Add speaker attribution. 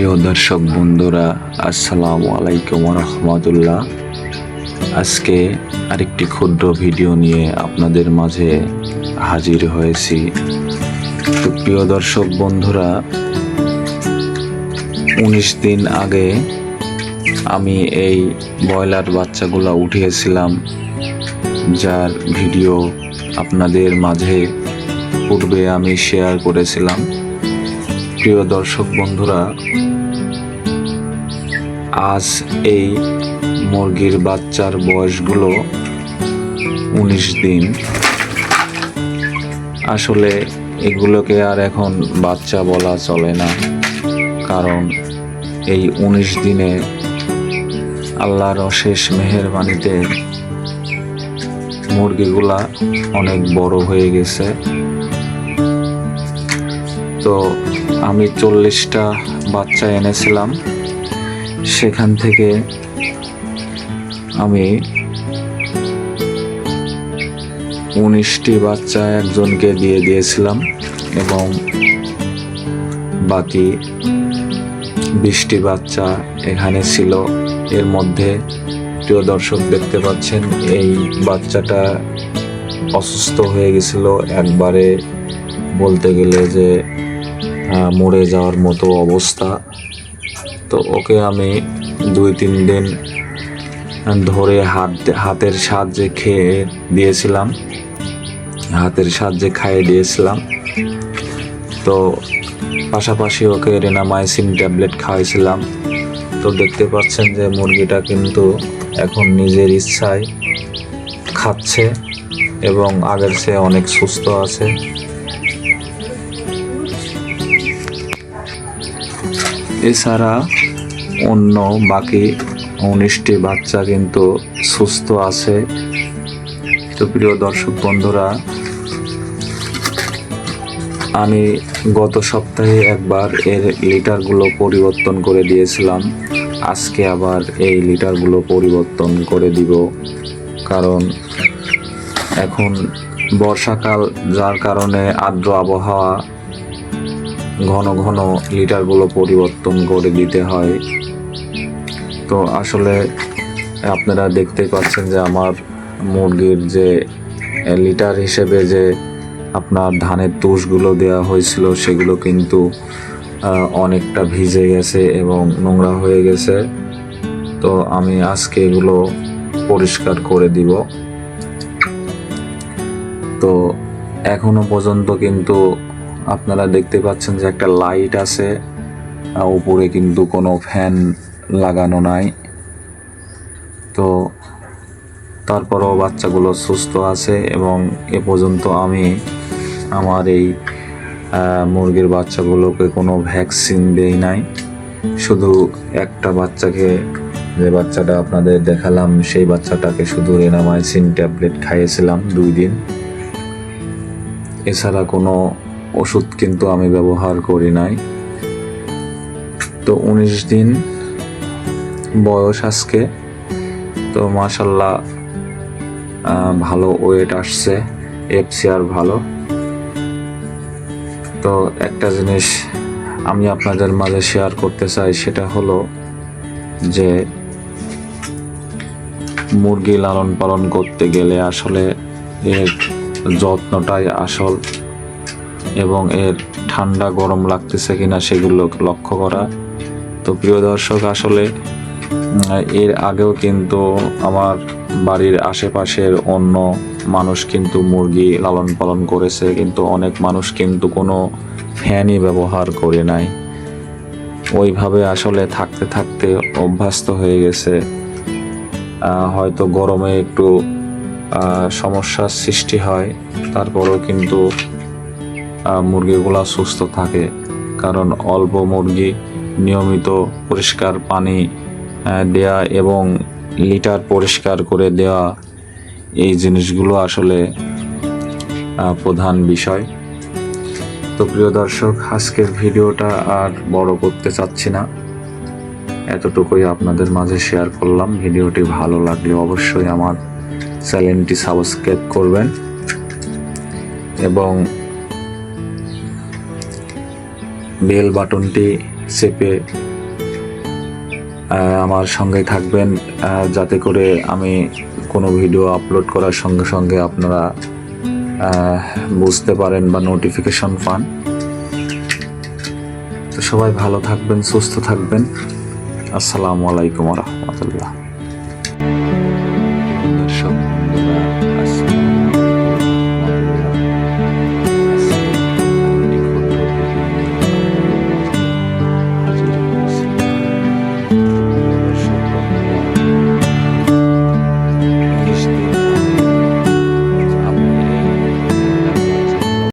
Speaker 1: প্রিয় দর্শক বন্ধুরা, আসসালামু আলাইকুম রহমতুল্লাহ আজকে আরেকটি ক্ষুদ্র ভিডিও নিয়ে আপনাদের মাঝে হাজির হয়েছি। তো প্রিয় দর্শক বন্ধুরা, উনিশ দিন আগে আমি এই ব্রয়লার বাচ্চাগুলো উঠিয়েছিলাম, যার ভিডিও আপনাদের মাঝে পূর্বে আমি শেয়ার করেছিলাম। প্রিয় দর্শক বন্ধুরা আজ এই মুরগির বাচ্চার বয়সগুলো উনিশ দিন। আসলে এগুলোকে আর এখন বাচ্চা বলা চলে না। কারণ এই উনিশ দিনে আল্লাহর অশেষ মেহেরবানিতে মুরগিগুলা অনেক বড় হয়ে গেছে। তো আমি চল্লিশটা বাচ্চা এনেছিলাম। সেখান থেকে আমি উনিশটি বাচ্চা একজনকে দিয়ে দিয়েছিলাম এবং বাকি বিশটি বাচ্চা এখানে ছিল। এর মধ্যে প্রিয় দর্শক দেখতে পাচ্ছেন, এই বাচ্চাটা অসুস্থ হয়ে গেছিল। একবারে বলতে গেলে যে মরে যাওয়ার মতো অবস্থা। তো ওকে আমি দুই তিন দিন ধরে হাত হাতের সাহায্যে খেয়ে দিয়েছিলাম। হাতের সাহায্যে খাইয়ে দিয়েছিলাম। তো পাশাপাশি ওকে রেনামাইসিন ট্যাবলেট খাওয়াইছিলাম। তো দেখতে পাচ্ছেন যে মুরগিটা কিন্তু এখন নিজের ইচ্ছায় খাচ্ছে এবং আগের চেয়ে অনেক সুস্থ আছে। এছাড়া অন্য বাকি উনিশটি বাচ্চা কিন্তু সুস্থ আছে। তো প্রিয় দর্শক বন্ধুরা, আমি গত সপ্তাহে একবার এর লিটারগুলো পরিবর্তন করে দিয়েছিলাম। আজকে আবার এই লিটারগুলো পরিবর্তন করে দিব। কারণ এখন বর্ষাকাল, যার কারণে আর্দ্র আবহাওয়া ঘন ঘন লিটারগুলো পরিবর্তন করে দিতে হয়। তো আসলে আপনারা দেখতে পাচ্ছেন যে আমার মুরগির যে লিটার হিসেবে যে আপনার ধানের তুষগুলো দেওয়া হয়েছিল, সেগুলো কিন্তু অনেকটা ভিজে গেছে এবং নোংরা হয়ে গেছে। তো আমি আজকে এগুলো পরিষ্কার করে দিব। তো এখনও পর্যন্ত কিন্তু আপনারা দেখতে পাচ্ছেন যে একটা লাইট আছে উপরে কিন্তু কোনো ফ্যান লাগানো নাই। তো তারপরও বাচ্চাগুলো সুস্থ আছে এবং এ পর্যন্ত আমি আমার এই মুরগির বাচ্চাগুলোকে কোনো ভ্যাকসিন দেই নাই। শুধু একটা বাচ্চাকে, যে বাচ্চাটা আপনাদের দেখালাম, সেই বাচ্চাটাকে শুধু রেনামাইসিন ট্যাবলেট খাইয়েছিলাম দুই দিন। এছাড়া কোনো ওষুধ কিন্তু আমি ব্যবহার করি নাই। তো উনিশ দিন বয়স আজকে। তো মাশাল্লাহ আহ, ভালো ওয়েট আসছে এফসিআর ভালো। তো একটা জিনিস আমি আপনাদের মাঝে শেয়ার করতে চাই সেটা হলো যে মুরগি লালন পালন করতে গেলে আসলে এর যত্নটাই আসল। এবং এর ঠান্ডা গরম লাগতেছে কিনা সেগুলো লক্ষ্য করা। তো প্রিয় দর্শক, আসলে এর আগেও কিন্তু আমার বাড়ির আশেপাশের অন্য মানুষ কিন্তু মুরগি লালন পালন করেছে, কিন্তু অনেক মানুষ কিন্তু কোনো ফ্যানই ব্যবহার করে নাই। ওইভাবে আসলে থাকতে থাকতে অভ্যস্ত হয়ে গেছে। হয়তো গরমে একটু সমস্যার সৃষ্টি হয়, তারপরেও কিন্তু মুরগিগুলা সুস্থ থাকে। কারণ অল্প মুরগি নিয়মিত পরিষ্কার পানি দেয়া এবং লিটার পরিষ্কার করে দেওয়া এই জিনিসগুলো আসলে প্রধান বিষয়। তো প্রিয় দর্শক, আজকের ভিডিওটা আর বড় করতে চাচ্ছি না। এতটুকুই আপনাদের মাঝে শেয়ার করলাম। ভিডিওটি ভালো লাগলে অবশ্যই আমার চ্যানেলটি সাবস্ক্রাইব করবেন। এবং বেল বাটনটি চেপে আমার সঙ্গে থাকবেন যাতে করে আমি কোনো ভিডিও আপলোড করার সঙ্গে সঙ্গে আপনারা বুঝতে পারেন বা নোটিফিকেশন পান। তো সবাই ভালো থাকবেন, সুস্থ থাকবেন। আসসালামু আলাইকুম রহমতুল্লাহ।